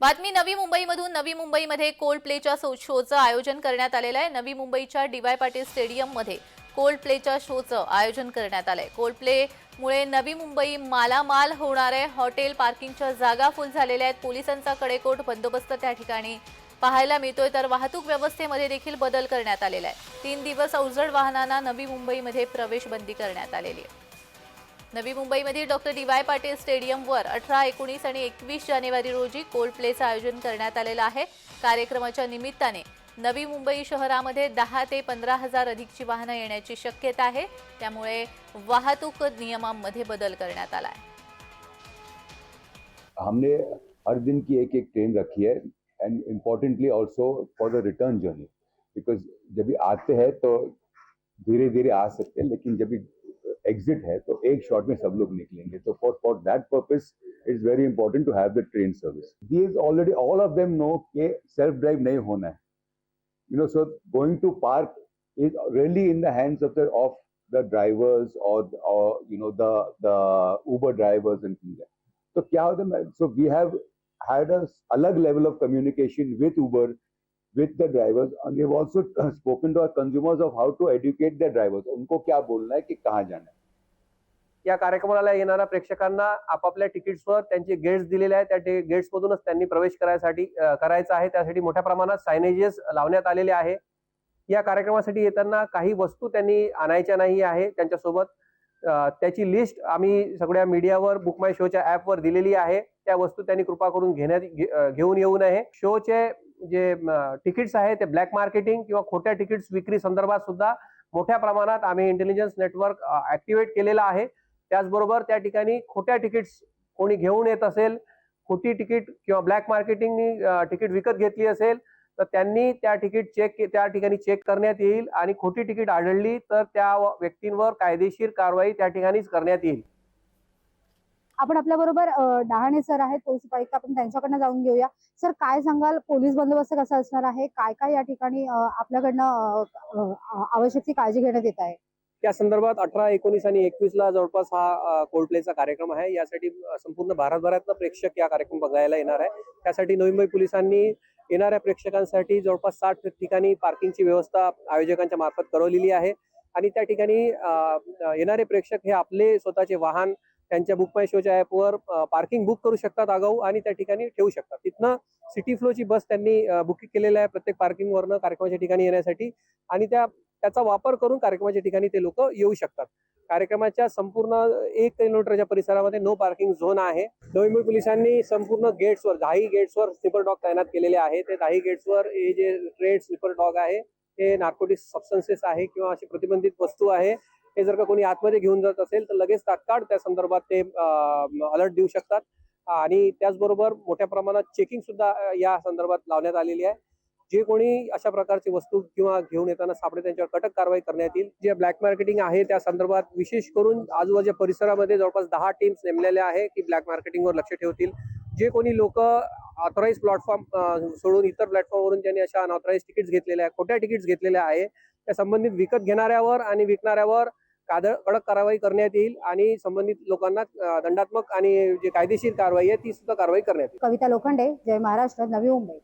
बातमी नवी मुंबईमधून. नवी मुंबईमध्ये कोल्ड प्लेच्या शो- शोचं आयोजन करण्यात आलेलं आहे. नवी मुंबईच्या डीवाय पाटील स्टेडियममध्ये कोल्ड प्लेच्या शोचं आयोजन करण्यात आलं आहे कोल्ड प्लेमुळे नवी मुंबई मालामाल होणार आहे. हॉटेल पार्किंगच्या जागा फुल झालेल्या आहेत. पोलिसांचा कडेकोट बंदोबस्त त्या ठिकाणी पाहायला मिळतोय. तर वाहतूक व्यवस्थेमध्ये देखील बदल करण्यात आलेला आहे. तीन दिवस अवजड वाहनांना नवी मुंबईमध्ये प्रवेश बंदी करण्यात आलेली आहे. नवी मुंबईमधील डॉक्टर डी वाय पाटील स्टेडियमवर अठरा एकोणीस आणि एकवीस जानेवारी रोजी कोल्ड प्लेचं आयोजन करण्यात आलेलं आहे. कार्यक्रमाच्या निमित्ताने नवी मुंबई शहरामध्ये दहा ते पंधरा हजार अधिकची वाहनं येण्याची शक्यता आहे. त्यामुळे वाहतूक नियमांमध्ये बदल करण्यात आला आहे हमने हर दिन की एक एक ट्रेन रखी है and importantly also for the return journey because जब भी आते हैं तो धीरे धीरे आ सकते हैं लेकिन जब भी एग्जिट है तो एक शॉट में सब लोग निकलेंगे तो for for that purpose it's very important to have the train service these already all of them know कि सेल्फ ड्राइव नहीं होना है you know so going to park is really in the hands of the of the drivers or or you know the the uber drivers and things like so kya होता है so we have had a alag level of communication with uber with the drivers and we have also uh, spoken to our consumers of how to educate their drivers उनको क्या बोलना है कि कहाँ जाना है या कार्यक्रमाला येणाऱ्या प्रेक्षकांना आपापल्या तिकीट्सवर त्यांचे गेट्स दिलेले आहेत. त्या गेट्स मधूनच त्यांनी प्रवेश करायसाठी करायचा आहे. त्यासाठी मोठ्या प्रमाणात सायनेजेस लावण्यात आलेले आहे. या कार्यक्रमासाठी येताना काही वस्तू त्यांनी आणायच्या नाही आहे. त्यांच्यासोबत त्याची लिस्ट आम्ही सगळ्या मीडियावर बुक माय शोच्या ऍपवर दिलेली आहे. त्या वस्तू त्यांनी कृपा करून घेण्यात घे- घेऊन येऊ नये. शोचे जे तिकीट्स आहे ते ब्लॅक मार्केटिंग किंवा खोट्या तिकीट्स विक्री संदर्भात सुद्धा मोठ्या प्रमाणात आम्ही इंटेलिजन्स नेटवर्क ऍक्टिव्हेट केलेलं आहे. त्याचबरोबर त्या ठिकाणी खोट्या तिकीट्स कोणी घेऊन येत असेल खोटी तिकीट किंवा ब्लॅक मार्केटिंगनी तिकीट विकत घेतली असेल तर त्यांनी त्या तिकीट चेक त्या ठिकाणी चेक करण्यात येईल आणि खोटी तिकीट आढळली तर त्या व्यक्तींवर कायदेशीर कारवाई त्या ठिकाणीच करण्यात येईल. आपण आपल्या बरोबर डहाणे सर आहेत पोलीस उपायुक्त आपण त्यांच्याकडनं जाऊन घेऊया. सर काय सांगाल? पोलीस बंदोबस्त कसा असणार आहे? काय काय या ठिकाणी आपल्याकडनं आवश्यक ती काळजी घेण्यात येत आहे? त्या संदर्भात अठरा एकोणीस आणि एकवीसला जवळपास हा कोल्ड प्लेचा कार्यक्रम आहे. यासाठी संपूर्ण भारतभरातनं प्रेक्षक या कार्यक्रम बघायला येणार आहे. त्यासाठी नवी मुंबई पोलिसांनी येणाऱ्या प्रेक्षकांसाठी जवळपास साठ ठिकाणी पार्किंगची व्यवस्था आयोजकांच्या मार्फत करवलेली आहे. आणि त्या ठिकाणी येणारे प्रेक्षक हे आपले स्वतःचे वाहन त्यांच्या बुक माय शोच्या ऍपवर पार्किंग बुक करू शकतात आगाऊ आणि त्या ठिकाणी ठेवू शकतात. तिथनं सिटी फ्लोची बस त्यांनी बुकिंग केलेली आहे प्रत्येक पार्किंगवरनं कार्यक्रमाच्या ठिकाणी येण्यासाठी. आणि त्या त्याचा वापर करून कार्यक्रमाच्या ठिकाणी ते लोक येऊ शकतात. कार्यक्रमाच्या संपूर्ण एक किलोमीटरच्या परिसरामध्ये नो पार्किंग झोन आहे. नवी पोलिसांनी संपूर्ण गेट्सवर दहाही गेट्सवर स्लीपर डॉग तैनात केलेले आहे ते दहाही गेट्सवर हे जे रेड स्लीपर डॉग आहे हे नार्कोटिक सबस्टन्सेस आहे किंवा अशी प्रतिबंधित वस्तू आहे हे जर का कोणी आतमध्ये घेऊन जात असेल तर लगेच तात्काळ त्या संदर्भात ते अलर्ट देऊ शकतात. आणि त्याचबरोबर मोठ्या प्रमाणात चेकिंग सुद्धा या संदर्भात लावण्यात आलेली आहे. जे कोणी अशा प्रकारची वस्तू किंवा घेऊन येताना सापडे त्यांच्यावर कटक कारवाई करण्यात येईल. जे ब्लॅक मार्केटिंग आहे त्या संदर्भात विशेष करून आजूबाजूच्या परिसरामध्ये जवळपास दहा टीम्स नेमलेल्या आहे की ब्लॅक मार्केटिंगवर लक्ष ठेवतील. जे कोणी लोक ऑथराईज प्लॅटफॉर्म सोडून इतर प्लॅटफॉर्मवरून ज्यांनी अशा अनऑथराईज तिकीट्स घेतलेल्या आहे खोट्या तिकीट्स घेतलेल्या आहे त्या संबंधित विकत घेणाऱ्यावर आणि विकणाऱ्यावर कादळ कडक कारवाई करण्यात येईल आणि संबंधित लोकांना दंडात्मक आणि जे कायदेशीर कारवाई आहे ती सुद्धा कारवाई करण्यात येईल. कविता लोखंडे जय महाराष्ट्र नवी मुंबई.